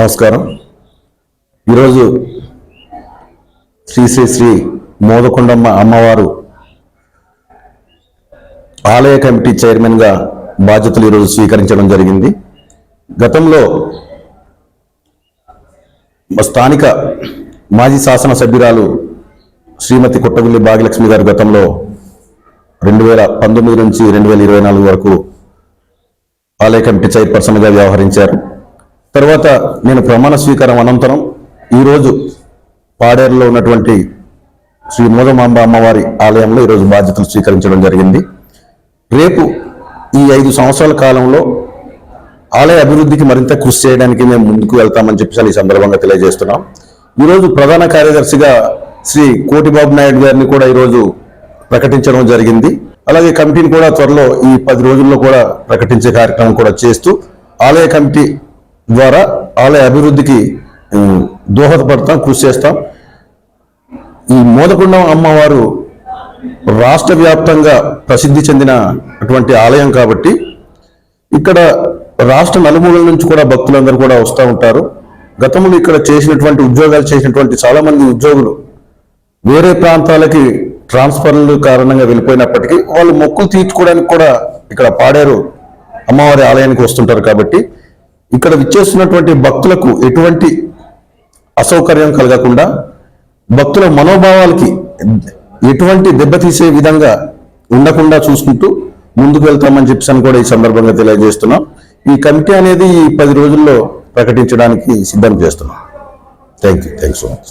నమస్కారం. ఈరోజు శ్రీ శ్రీ శ్రీ మోదకొండమ్మ అమ్మవారు ఆలయ కమిటీ చైర్మన్గా బాధ్యతలు ఈరోజు స్వీకరించడం జరిగింది. గతంలో స్థానిక మాజీ శాసనసభ్యురాలు శ్రీమతి కొట్టవిల్లి భాగ్యలక్ష్మి గారు గతంలో రెండు వేల పంతొమ్మిది నుంచి రెండు వేల ఇరవై నాలుగు వరకు ఆలయ కమిటీ చైర్పర్సన్గా వ్యవహరించారు. తర్వాత నేను ప్రమాణ స్వీకారం అనంతరం ఈరోజు పాడేరులో ఉన్నటువంటి శ్రీ మోదమాంబ అమ్మవారి ఆలయంలో ఈరోజు బాధ్యతలు స్వీకరించడం జరిగింది. రేపు ఈ ఐదు సంవత్సరాల కాలంలో ఆలయ అభివృద్ధికి మరింత కృషి చేయడానికి మేము ముందుకు వెళ్తామని చెప్పేసి ఈ సందర్భంగా తెలియజేస్తున్నాం. ఈరోజు ప్రధాన కార్యదర్శిగా శ్రీ కోటిబాబు నాయుడు గారిని కూడా ఈరోజు ప్రకటించడం జరిగింది. అలాగే కమిటీని కూడా త్వరలో ఈ పది రోజుల్లో కూడా ప్రకటించే కార్యక్రమం కూడా చేస్తూ ఆలయ కమిటీ ద్వారా ఆలయ అభివృద్ధికి దోహదపడతాం కృషి చేస్తాం. ఈ మోదకొండం అమ్మవారు రాష్ట్ర వ్యాప్తంగా ప్రసిద్ధి చెందిన అటువంటి ఆలయం కాబట్టి ఇక్కడ రాష్ట్ర నలుమూలల నుంచి కూడా భక్తులందరూ కూడా వస్తూ ఉంటారు. గతంలో ఇక్కడ చేసినటువంటి ఉద్యోగాలు చేసినటువంటి చాలామంది ఉద్యోగులు వేరే ప్రాంతాలకి ట్రాన్స్ఫర్లు కారణంగా వెళ్ళిపోయినప్పటికీ వాళ్ళు మొక్కులు తీర్చుకోవడానికి కూడా ఇక్కడ పాడేరు. అమ్మవారి ఆలయానికి వస్తుంటారు కాబట్టి ఇక్కడ విచ్చేస్తున్నటువంటి భక్తులకు ఎటువంటి అసౌకర్యం కలగకుండా భక్తుల మనోభావాలకి ఎటువంటి దెబ్బతీసే విధంగా ఉండకుండా చూసుకుంటూ ముందుకు వెళ్తామని చెప్పి కూడా ఈ సందర్భంగా తెలియజేస్తున్నాం. ఈ కమిటీ అనేది ఈ పది రోజుల్లో ప్రకటించడానికి సిద్ధం చేస్తున్నాం. Thank you thank so much